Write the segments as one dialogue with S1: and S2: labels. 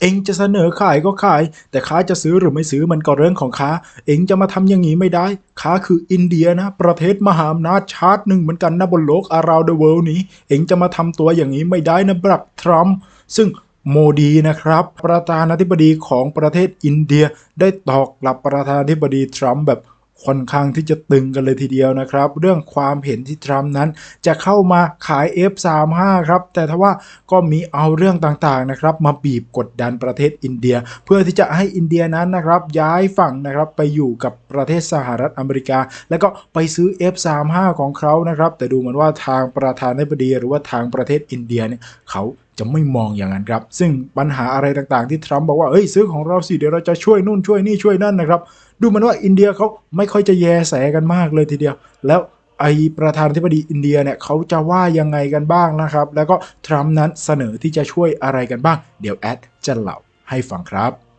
S1: เองจะเสนอขายก็ขาย แต่ข้าจะซื้อหรือไม่ซื้อมันก็เรื่องของข้าเองจะมาทำอย่างนี้ไม่ได้ข้าคืออินเดียนะ ประเทศมหาอำนาจชาติหนึ่งเหมือนกันนะบนโลก around the world นี้ เองจะมาทำตัวอย่างนี้ไม่ได้นะบรักทรัมป์ซึ่งโมดีนะครับ ประธานาธิบดีของประเทศอินเดียได้ตอกกลับประธานาธิบดีทรัมป์แบบ ค่อนข้างที่จะตึงกันเลยทีเดียวนะครับ เรื่องความเห็นที่ทรัมป์นั้นจะเข้ามาขาย F35 ครับแต่ทว่าก็มีเอาเรื่องต่างๆนะครับมาบีบกดดันประเทศอินเดีย เพื่อที่จะให้อินเดียนั้นนะครับย้ายฝั่งนะครับไปอยู่กับประเทศสหรัฐอเมริกา แล้วก็ไปซื้อ F35 ของเขานะครับแต่ดูเหมือนว่าทางประธานาธิบดีหรือว่าทางประเทศอินเดียเนี่ยเขา จะไม่มองอย่างนั้นครับ ซึ่งปัญหาอะไรต่างๆ ที่ทรัมป์บอกว่าเอ้ยซื้อของเราสิเดี๋ยวเราจะช่วยนู่นช่วยนี่ช่วยนั่นนะครับ ดูมันว่าอินเดียเขาไม่ค่อยจะแยแสกันมากเลยทีเดียว แล้วไอประธานาธิบดีอินเดียเนี่ยเขาจะว่ายังไงกันบ้างนะครับ แล้วก็ทรัมป์นั้นเสนอที่จะช่วยอะไรกันบ้าง เดี๋ยวแอดจะเล่าให้ฟังครับ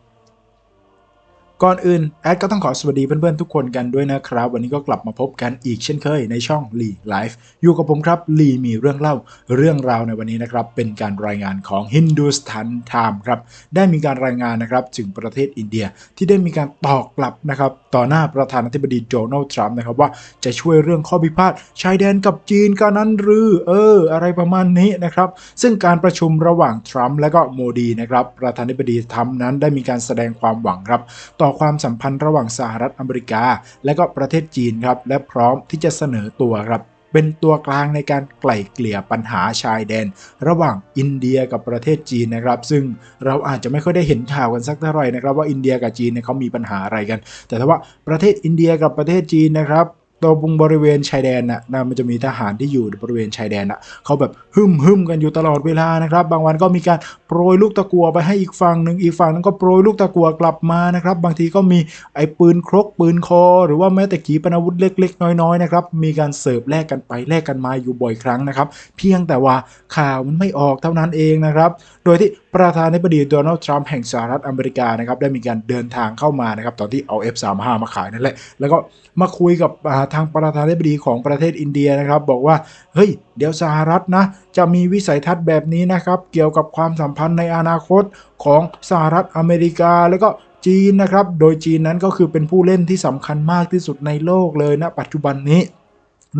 S1: ก่อนอื่นแอดก็ต้องขอสวัสดีเพื่อนๆทุกคนกันด้วยนะครับ วันนี้ก็กลับมาพบกันอีกเช่นเคยในช่องลีไลฟ์อยู่กับผมครับลีมีเรื่องเล่าเรื่องราวในวันนี้นะครับ เป็นการรายงานของ Hindustan Time ครับ ได้มีการรายงานนะครับถึงประเทศอินเดียที่ได้มีการตอบกลับนะครับต่อหน้าประธานาธิบดีโดนัลด์ทรัมป์นะครับว่าจะช่วยเรื่องข้อพิพาทชายแดนกับจีนกันนั้นหรือเออ อะไรประมาณนี้นะครับ ซึ่งการประชุมระหว่างทรัมป์และก็โมดีนะครับประธานาธิบดีทรัมป์นั้นได้มีการแสดงความหวังครับต่อความสัมพันธ์ระหว่างสหรัฐอเมริกา และก็ประเทศจีนครับและพร้อมที่จะเสนอตัวครับเป็นตัวกลางในการไกล่เกลี่ยปัญหาชายแดน ระหว่างอินเดียกับประเทศจีนนะครับ ซึ่งเราอาจจะไม่ค่อยได้เห็นข่าวกันสักเท่าไหร่นะครับว่าอินเดียกับจีนเนี่ยเขามีปัญหาอะไรกัน แต่ถ้าว่าประเทศอินเดียกับประเทศจีนนะครับ ตัวบุงบริเวณชายแดนน่ะนะมันจะมีทหารที่อยู่บริเวณชายแดนน่ะเขาแบบหึมหึมกันอยู่ตลอดเวลานะครับ บางวันก็มีการโปรยลูกตะกัวไปให้อีกฝั่งหนึ่งอีกฝั่งนึงก็โปรยลูกตะกัวกลับมานะครับ บางทีก็มีไอ้ปืนครกปืนคอ หรือว่าแม้แต่ขีปนาวุธเล็ก ๆ น้อยๆนะครับมีการเสิร์ฟแลกกันไปแลกกันมาอยู่บ่อยครั้งนะครับ เพียงแต่ว่าข่าวมันไม่ออกเท่านั้นเองนะครับ โดยที่ประธานาธิบดีโดนัลด์ทรัมป์แห่งสหรัฐอเมริกานะครับได้มีการเดินทางเข้ามานะครับตอนที่เอา F35 มาขายนั่นแหละแล้วก็มาคุยกับทางประธานาธิบดีของประเทศอินเดียนะครับ บอกว่าเฮ้ยเดี๋ยวสหรัฐนะจะมีวิสัยทัศน์แบบนี้นะครับ เกี่ยวกับความสัมพันธ์ในอนาคตของสหรัฐอเมริกาแล้วก็จีนนะครับ โดยจีนนั้นก็คือเป็นผู้เล่นที่สำคัญมากที่สุดในโลกเลยนะปัจจุบันนี้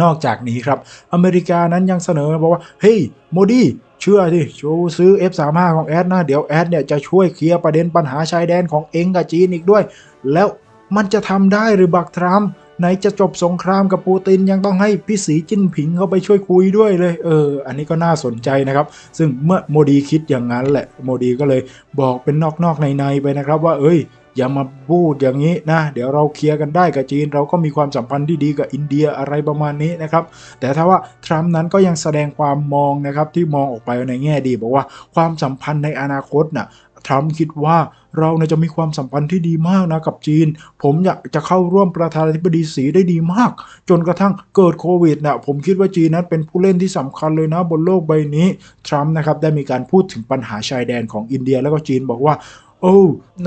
S1: นอกจากนี้ครับ อเมริกานั้นยังเสนอบอกว่าเฮ้ยโมดีเชื่อดิชูซื้อ F35 ของแอดนะ เดี๋ยวแอดเนี่ยจะช่วยเคลียร์ประเด็นปัญหาชายแดนของเองกับจีนอีกด้วย แล้วมันจะทำได้หรือบักทรัมป์ ไหนจะจบสงครามกับปูตินยังต้องให้พี่สีจิ้นผิงเข้าไปช่วยคุยด้วยเลย เออ อันนี้ก็น่าสนใจนะครับ ซึ่งเมื่อโมดีคิดอย่างนั้นแหละ โมดีก็เลยบอกเป็นนอกๆในๆไปนะครับ ว่าเอ้ยอย่ามาพูดอย่างนี้นะ เดี๋ยวเราเคลียร์กันได้กับจีน เราก็มีความสัมพันธ์ที่ดีกับอินเดียอะไรประมาณนี้นะครับ แต่ถ้าว่าทรัมป์นั้นก็ยังแสดงความมองนะครับที่มองออกไปในแง่ดีบอกว่าความสัมพันธ์ในอนาคตน่ะ ทรัมป์คิดว่าเราเนี่ยจะมีความสัมพันธ์ที่ดีมากนะกับจีน ผมอยากจะเข้าร่วมประธานาธิบดีสีได้ดีมาก จนกระทั่งเกิดโควิดนะผมคิดว่าจีนนั้นเป็นผู้เล่นที่สำคัญเลยนะบนโลกใบนี้ ทรัมป์นะครับได้มีการพูดถึงปัญหาชายแดนของอินเดียแล้วก็จีนบอกว่าโอ้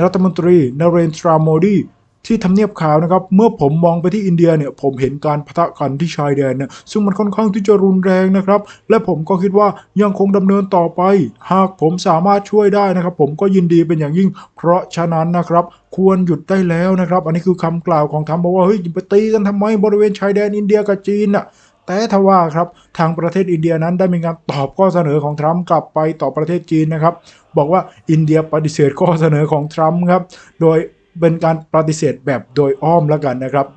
S1: รัฐมนตรีนเรนทราโมดี ที่ทำเนียบขาวนะครับ เมื่อผมมองไปที่อินเดียเนี่ย ผมเห็นการพะทะกันที่ชายแดนเนี่ย ซึ่งมันค่อนข้างที่จะรุนแรงนะครับ และผมก็คิดว่ายังคงดำเนินต่อไป หากผมสามารถช่วยได้นะครับ ผมก็ยินดีเป็นอย่างยิ่ง เพราะฉะนั้นนะครับควรหยุดได้แล้วนะครับ อันนี้คือคำกล่าวของทรัมป์บอกว่าเฮ้ยไปตีกันทำไมบริเวณชายแดนอินเดียกับจีนน่ะแต่ทว่าครับทางประเทศอินเดียนั้นได้มีการตอบข้อเสนอของทรัมป์กลับไปต่อประเทศจีนนะครับ บอกว่าอินเดียปฏิเสธข้อเสนอของทรัมป์ครับ โดย เป็นการปฏิเสธแบบโดยอ้อมแล้วกันนะครับ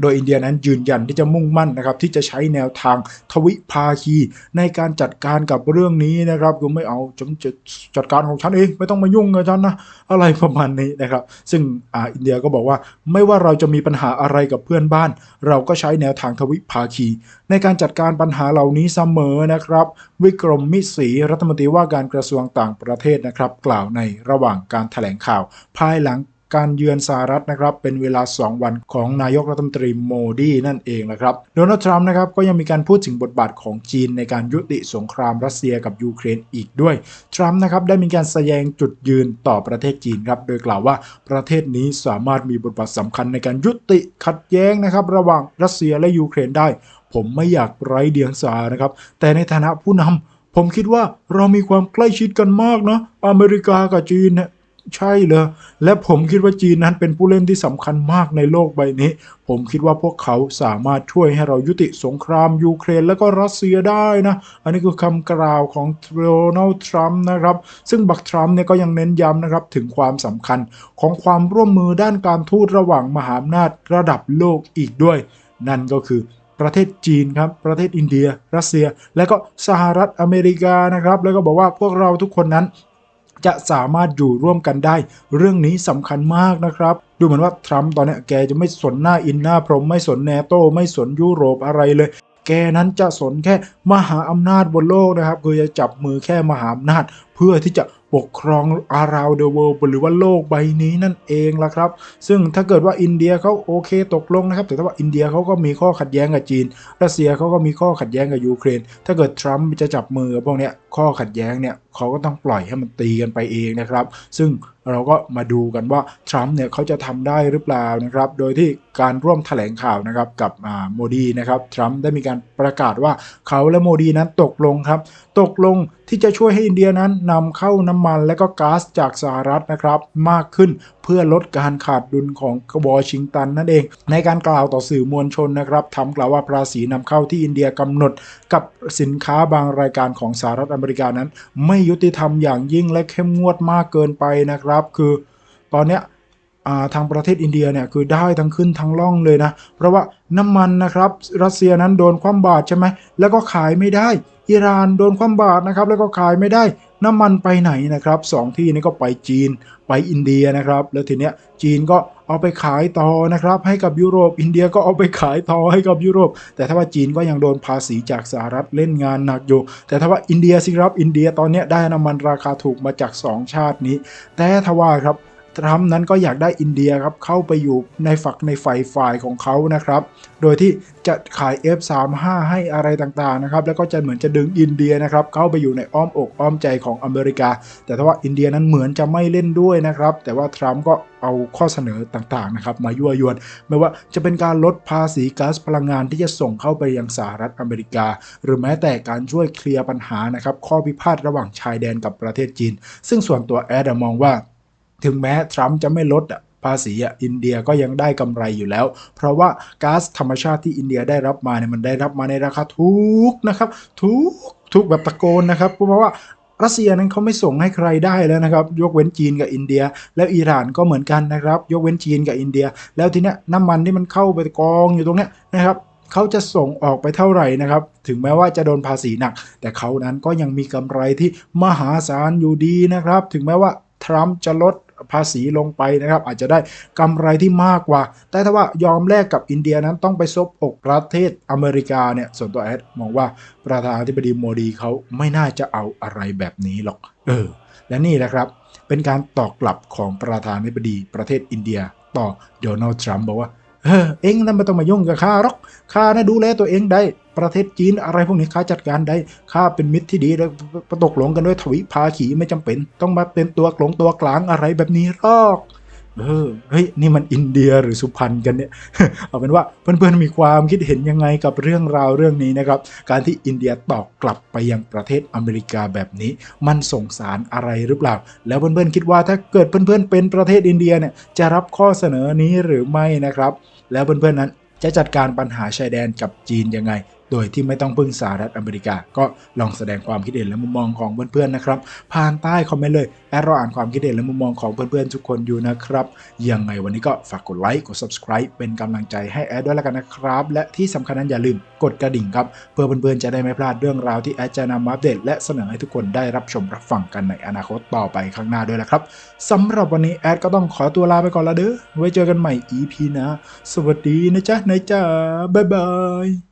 S1: โดยอินเดียนั้นยืนยันที่จะมุ่งมั่นนะครับที่จะใช้แนวทางทวิภาคี ในการจัดการกับเรื่องนี้นะครับกูไม่เอาฉันจะจัดการของฉันเองไม่ต้องมายุ่งกับฉันนะอะไรประมาณนี้นะครับ ซึ่งอ่าอินเดียก็บอกว่าไม่ว่าเราจะมีปัญหาอะไรกับเพื่อนบ้าน เราก็ใช้แนวทางทวิภาคี ในการจัดการปัญหาเหล่านี้เสมอนะครับ วิกรมมิศรีรัฐมนตรีว่าการกระทรวงต่างประเทศนะครับ กล่าวในระหว่างการแถลงข่าว ภายหลัง การเยือนสหรัฐนะครับเป็นเวลา 2 วันของนายกรัฐมนตรีโมดีนั่นเองนะครับโดนัลด์ทรัมป์นะครับก็ยังมีการพูดถึงบทบาทของจีนในการยุติสงครามรัสเซียกับยูเครนอีกด้วย ทรัมป์นะครับได้มีการแสดงจุดยืนต่อประเทศจีนครับโดยกล่าวว่าประเทศนี้สามารถมีบทบาทสำคัญในการยุติขัดแย้งนะครับระหว่างรัสเซียและยูเครนได้ ผมไม่อยากไร้เดียงสานะครับ แต่ในฐานะผู้นำผมคิดว่าเรามีความใกล้ชิดกันมากนะอเมริกากับจีนเนี่ย ใช่เลยและผมคิดว่าจีนนั้นเป็นผู้เล่นที่สำคัญมากในโลกใบนี้ ผมคิดว่าพวกเขาสามารถช่วยให้เรายุติสงครามยูเครนและก็รัสเซียได้นะ อันนี้คือคำกล่าวของโดนัลด์ทรัมป์นะครับ ซึ่งบักทรัมป์เนี่ยก็ยังเน้นย้ำนะครับถึงความสำคัญของความร่วมมือด้านการทูตระหว่างมหาอำนาจระดับโลกอีกด้วย นั่นก็คือประเทศจีนครับ ประเทศอินเดีย รัสเซีย และก็สหรัฐอเมริกานะครับ แล้วก็บอกว่าพวกเราทุกคนนั้น จะสามารถอยู่ร่วมกันได้ เรื่องนี้สำคัญมากนะครับ ดูเหมือนว่าทรัมป์ตอนเนี้ยแกจะไม่สนหน้าอินหน้าพรหมไม่สนแนโตไม่สนยุโรปอะไรเลย แกนั้นจะสนแค่มหาอำนาจบนโลกนะครับ คือจะจับมือแค่มหาอำนาจ เพื่อที่จะปกครองอารา u เด the world หรือว่าโลกใบนี้นั่นเองละครับ ซึ่งถ้าเกิดว่าอินเดียเขาโอเคตกลงนะครับ แต่ถ้าว่าอินเดียเขาก็มีข้อขัดแย้งกับจีน รัสเซียเขาก็มีข้อขัดแย้งกับยูเครน ถ้าเกิดทรัมป์จะจับมือพวกเนี้ยข้อขัดแย้งเนี่ย เขาก็ต้องปล่อยให้มันตีกันไปเองนะครับ ซึ่งเราก็มาดูกันว่าทรัมป์เนี่ยเขาจะทำได้หรือเปล่านะครับ โดยที่การร่วมแถลงข่าวนะครับกับโมดีนะครับ ทรัมป์ได้มีการประกาศว่าเขาและโมดีนั้นตกลงครับ ตกลงที่จะช่วยให้อินเดียนั้นนำเข้าน้ำมันและก็ก๊าซจากสหรัฐนะครับ มากขึ้นเพื่อลดการขาดดุลของวอชิงตันนั่นเอง ในการกล่าวต่อสื่อมวลชนนะครับทำกล่าวว่าภาษีนำเข้าที่อินเดียกำหนดกับสินค้าบางรายการของสหรัฐอเมริกานั้น ไม่ยุติธรรมอย่างยิ่งและเข้มงวดมากเกินไปนะครับ คือตอนเนี้ยทางประเทศอินเดียเนี่ยคือได้ทั้งขึ้นทั้งล่องเลยนะ เพราะว่าน้ำมันนะครับ รัสเซียนั้นโดนคว่ำบาตรใช่ไหมแล้วก็ขายไม่ได้ อิหร่านโดนคว่ำบาตรนะครับ แล้วก็ขายไม่ได้ น้ำมันไปไหนนะครับสองที่นี้ก็ไปจีนไปอินเดียนะครับ แล้วทีเนี้ยจีนก็เอาไปขายต่อนะครับ ให้กับยุโรป อินเดียก็เอาไปขายต่อให้กับยุโรป แต่ถ้าว่าจีนก็ยังโดนภาษีจากสหรัฐเล่นงานหนักอยู่ แต่ถ้าว่าอินเดียสิครับอินเดียตอนนี้ได้น้ำมันราคาถูกมาจาก 2 ชาตินี้ แต่ถ้าว่าครับ ทรัมป์นั้นก็อยากได้อินเดียครับเข้าไปอยู่ในฝักในฝ่ายฝ่ายของเขานะครับ โดยที่จะขาย F35 ให้อะไรต่างๆนะครับ แล้วก็จะเหมือนจะดึงอินเดียนะครับเข้าไปอยู่ในอ้อมอกอ้อมใจของอเมริกา แต่ถ้าว่าอินเดียนั้นเหมือนจะไม่เล่นด้วยนะครับ แต่ว่าทรัมป์ก็เอาข้อเสนอต่างๆนะครับมายั่วยวนไม่ว่าจะเป็นการลดภาษีก๊าซพลังงานที่จะส่งเข้าไปยังสหรัฐอเมริกา หรือแม้แต่การช่วยเคลียร์ปัญหานะครับข้อพิพาทระหว่างชายแดนกับประเทศจีน ซึ่งส่วนตัวแอดมองว่า ถึงแม้ทรัมป์จะไม่ลดภาษีอินเดียก็ยังได้กำไรอยู่แล้ว เพราะว่าก๊าซธรรมชาติที่อินเดียได้รับมาเนี่ยมันได้รับมาในราคาถูกนะครับ ถูกถูกแบบตะโกนนะครับ เพราะว่ารัสเซียนั้นเขาไม่ส่งให้ใครได้แล้วนะครับ ยกเว้นจีนกับอินเดีย แล้วอิหร่านก็เหมือนกันนะครับ ยกเว้นจีนกับอินเดีย แล้วทีเนี้ยน้ำมันที่มันเข้าไปกองอยู่ตรงเนี้ยนะครับเขาจะส่งออกไปเท่าไหร่นะครับ ถึงแม้ว่าจะโดนภาษีหนัก แต่เขานั้นก็ยังมีกำไรที่มหาศาลอยู่ดีนะครับ ถึงแม้ว่าทรัมป์จะลด ภาษีลงไปนะครับ อาจจะได้กำไรที่มากกว่า แต่ถ้าว่ายอมแลกกับอินเดียนั้นต้องไปซบอกประเทศอเมริกาเนี่ยส่วนตัวแอดมองว่าประธานาธิบดีโมดีเขาไม่น่าจะเอาอะไรแบบนี้หรอก เออ และนี่แหละครับ เป็นการตอบกลับของประธานาธิบดีประเทศอินเดีย ต่อโดนัลด์ทรัมป์บอกว่า เออเองนั่นไม่ต้องมายุ่งกับข้าหรอกข้านะดูแลตัวเองได้ ประเทศจีนอะไรพวกนี้ข้าจัดการได้ข้าเป็นมิตรที่ดีแล้วตกหลงกันด้วยทวิภาขีไม่จำเป็น ต้องมาเป็นตัวกลงตัวกลางอะไรแบบนี้หรอก เออเฮ้ยนี่มันอินเดียหรือสุพรรณกันเนี่ยเอาเป็นว่าเพื่อนๆมีความคิดเห็นยังไงกับเรื่องราวเรื่องนี้นะครับ การที่อินเดียตอบกลับไปยังประเทศอเมริกาแบบนี้ มันส่งสารอะไรหรือเปล่า แล้วเพื่อนๆคิดว่าถ้าเกิดเพื่อนๆเป็นประเทศอินเดียเนี่ยจะรับข้อเสนอนี้หรือไม่นะครับ แล้วเพื่อนๆนั้นจะจัดการปัญหาชายแดนกับจีนยังไง โดยที่ไม่ต้องพึ่งสหรัฐอเมริกา ก็ลองแสดงความคิดเห็นและมุมมองของเพื่อนๆนะครับ ผ่านใต้คอมเมนต์เลยแอดรออ่านความคิดเห็นและมุมมองของเพื่อนๆทุกคนอยู่นะครับ ยังไงวันนี้ก็ฝากกดไลค์กด subscribe เป็นกำลังใจให้แอดด้วยแล้วกันนะครับ และที่สำคัญนั้นอย่าลืมกดกระดิ่งครับเพื่อเพื่อนๆจะได้ไม่พลาดเรื่องราวที่แอดจะนำมาอัปเดตและเสนอให้ทุกคนได้รับชมรับฟังกันในอนาคตต่อไปข้างหน้าด้วยนะครับสำหรับวันนี้แอดก็ต้องขอตัวลาไปก่อนละเด้อไว้เจอกันใหม่ EP นะ สวัสดีนะจ๊ะนายจ้าบ๊ายบาย